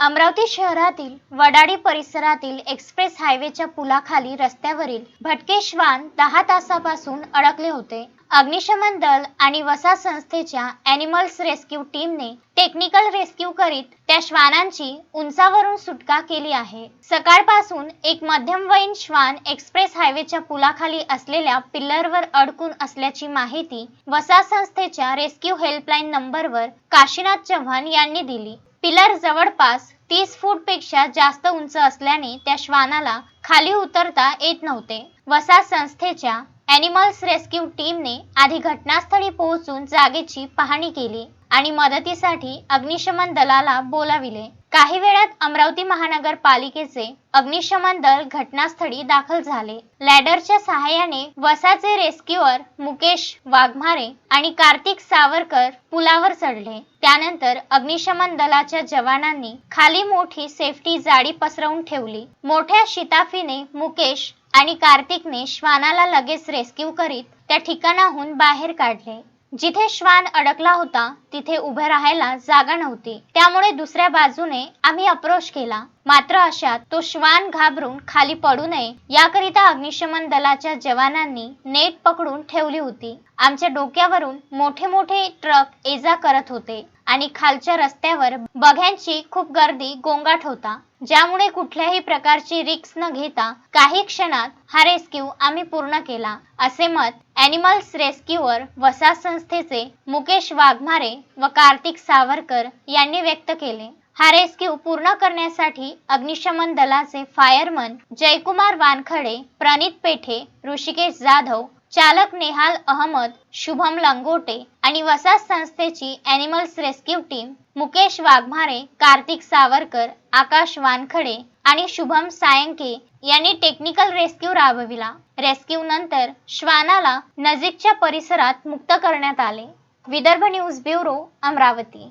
अमरावती शहरातील वडाडी परिसरातील एक्सप्रेस हायवेच्या पुलाखाली रस्त्यावरील भटके श्वान दहा तासापासून अडकले होते. अग्निशमन दल आणि वसा संस्थेच्या अॅनिमल्स रेस्क्यू टीमने टेक्निकल रेस्क्यू करीत त्या श्वानांची उंचावरून सुटका केली आहे. सकाळपासून एक मध्यमवयीन श्वान एक्सप्रेस हायवेच्या पुलाखाली असलेल्या पिल्लरवर अडकून असल्याची माहिती वसा संस्थेच्या रेस्क्यू हेल्पलाईन नंबरवर काशीनाथ चव्हाण यांनी दिली. पिलर जवळपास तीस फूटपेक्षा जास्त उंच असल्याने त्या श्वानाला खाली उतरता येत नव्हते. वसा संस्थेच्या ॲनिमल्स रेस्क्यू टीमने आधी घटनास्थळी पोहोचून जागेची पाहणी केली आणि मदतीसाठी अग्निशमन दलाला बोलाविले. काही वेळात अमरावती महानगरपालिकेचे अग्निशमन दल घटनास्थळी दाखल झाले. लॅडरच्या सहाय्याने वसाचे रेस्क्युअर मुकेश वाघमारे आणि कार्तिक सावरकर पुलावर चढले. त्यानंतर अग्निशमन दलाच्या जवानांनी खाली मोठी सेफ्टी जाळी पसरवून ठेवली. मोठ्या शिताफीने मुकेश आणि कार्तिकने श्वानाला लगेच रेस्क्यू करीत त्या ठिकाणाहून बाहेर काढले. जिथे श्वान अडकला होता तिथे उभे राहायला जागा नव्हती. त्यामुळे दुसऱ्या बाजूने आम्ही अप्रोच केला. मात्र अशात तो श्वान घाबरून खाली पडू नये याकरिता अग्निशमन दलाच्या जवानांनी नेट पकडून ठेवली होती. आमच्या डोक्यावरून मोठे मोठे ट्रक एजा करत होते आणि खालच्या रस्त्यावर बघ्यांची खूप गर्दी गोंगाट होता. ज्यामुळे कुठल्याही प्रकारची रिक्स न घेता काही क्षणात हा रेस्क्यू आम्ही पूर्ण केला असे मत अॅनिमल्स रेस्क्यूअर वसा संस्थेचे मुकेश वाघमारे व कार्तिक सावरकर यांनी व्यक्त केले. हा रेस्क्यू पूर्ण करण्यासाठी अग्निशमन दलाचे फायरमन जयकुमार वानखडे प्रणित पेठे ऋषिकेश जाधव चालक नेहाल अहमद शुभम लंगोटे आणि वसाहत संस्थेची animals rescue team Mukesh Waghmare Kartik Savarkar Akash Wankhede आणि शुभम सायंके यांनी टेक्निकल रेस्क्यू राबविला. रेस्क्यू नंतर श्वानाला नजीकच्या परिसरात मुक्त करण्यात आले. Vidarbha news bureau Amravati.